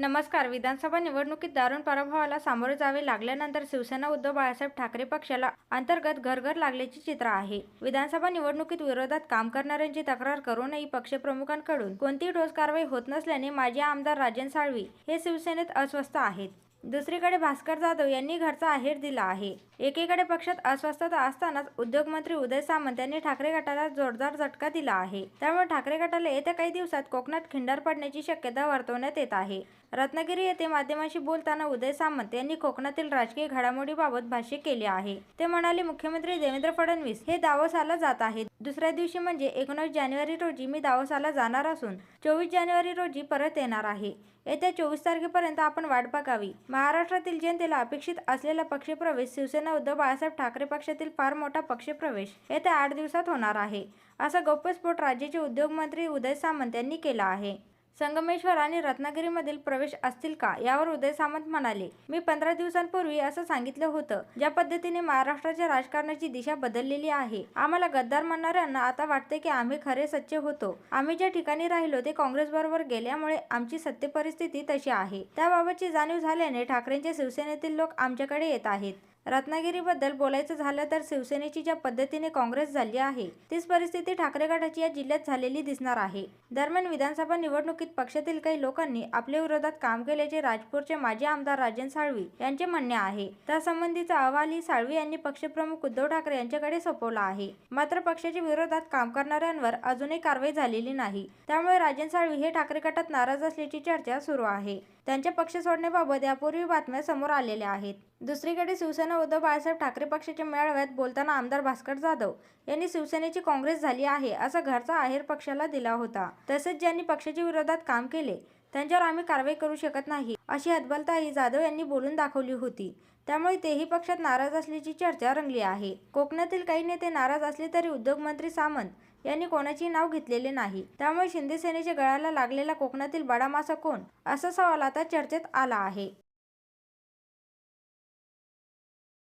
नमस्कार. विधानसभा निवडणुकीत दारुण पराभवाला सामोरे जावे लागल्यानंतर शिवसेना उद्धव बाळासाहेब ठाकरे पक्षाला अंतर्गत घरघर लागल्याचे चित्र आहे. विधानसभा निवडणुकीत विरोधात काम करणाऱ्यांची तक्रार करूनही पक्षप्रमुखांकडून कोणतीही ठोस कारवाई होत नसल्याने माजी आमदार राजन साळवी हे शिवसेनेत अस्वस्थ आहेत. दुसरीकडे भास्कर जाधव यांनी घरचा आहेर दिला आहे. एकीकडे पक्षात अस्वस्थता असतानाच उद्योगमंत्री उदय सामंत यांनी ठाकरे गटाला जोरदार झटका दिला आहे. त्यामुळे ठाकरे गटाला येत्या काही दिवसात कोकणात खिंडार पडण्याची शक्यता वर्तवण्यात येत आहे. रत्नागिरी येथे माध्यमांशी बोलताना उदय सामंत यांनी कोकणातील राजकीय घडामोडीबाबत भाष्य केले आहे. ते म्हणाले मुख्यमंत्री देवेंद्र फडणवीस हे दावोसाला जात आहेत. दुसऱ्या दिवशी म्हणजे एकोणीस जानेवारी रोजी मी दावोसाला जाणार असून चोवीस जानेवारी रोजी परत येणार आहे. येत्या चोवीस तारखेपर्यंत आपण वाट बघावी. महाराष्ट्रातील जनतेला अपेक्षित असलेला पक्षप्रवेश शिवसेना उद्धव बाळासाहेब ठाकरे पक्षातील फार मोठा पक्षप्रवेश येत्या आठ दिवसात होणार आहे असा गौप्यस्फोट राज्याचे उद्योगमंत्री उदय सामंत यांनी केला आहे. संगमेश्वर आणि रत्नागिरीमधील प्रवेश असतील का? यावर उदय सामंत म्हणाले मी पंधरा दिवसांपूर्वी असं सांगितलं होतं. ज्या पद्धतीने महाराष्ट्राच्या राजकारणाची दिशा बदललेली आहे. आम्हाला गद्दार म्हणणाऱ्यांना आता वाटते की आम्ही खरे सच्चे होतो. आम्ही ज्या ठिकाणी राहिलो ते काँग्रेस बरोबर गेल्यामुळे आमची सत्य परिस्थिती तशी आहे. त्याबाबतची जाणीव झाल्याने ठाकरेंच्या शिवसेनेतील लोक आमच्याकडे येत आहेत. रत्नागिरीबद्दल बोलायचं झालं तर शिवसेनेची ज्या पद्धतीने काँग्रेस झाली आहे तीच परिस्थिती ठाकरे गटाची या जिल्ह्यात झालेली दिसणार आहे. दरम्यान विधानसभा निवडणुकीत पक्षातील काही लोकांनी आपल्या विरोधात काम केल्याचे राजपूरचे माजी आमदार राजन साळवी यांचे म्हणणे आहे. त्यासंबंधीचा अहवालही साळवी यांनी पक्षप्रमुख उद्धव ठाकरे यांच्याकडे सोपवला आहे. मात्र पक्षाच्या विरोधात काम करणाऱ्यांवर अजूनही कारवाई झालेली नाही. त्यामुळे राजन साळवी हे ठाकरे गटात नाराज असल्याची चर्चा सुरू आहे. त्यांच्या पक्ष सोडण्याबाबत यापूर्वी बातम्या समोर आलेल्या आहेत. दुसरीकडे शिवसेना शिवसेना उद्धव बाळासाहेब ठाकरे पक्षाच्या मेळाव्यात बोलताना आमदार भास्कर जाधव यांनी शिवसेनेची काँग्रेस झाली आहे असा घरचा आहेर पक्षाला दिला होता. तसेच ज्यांनी पक्षाच्या विरोधात काम केले त्यांच्यावर आम्ही कारवाई करू शकत नाही अशी हतबलताही जाधव यांनी बोलून दाखवली होती. त्यामुळे तेही पक्षात नाराज असल्याची चर्चा रंगली आहे. कोकणातील काही नेते नाराज असले तरी उद्योगमंत्री सामंत यांनी कोणाचे नाव घेतलेले नाही. त्यामुळे शिंदे सेनेच्या गळाला लागलेला कोकणातील बडा मासा कोण? असा सवाल आता चर्चेत आला आहे.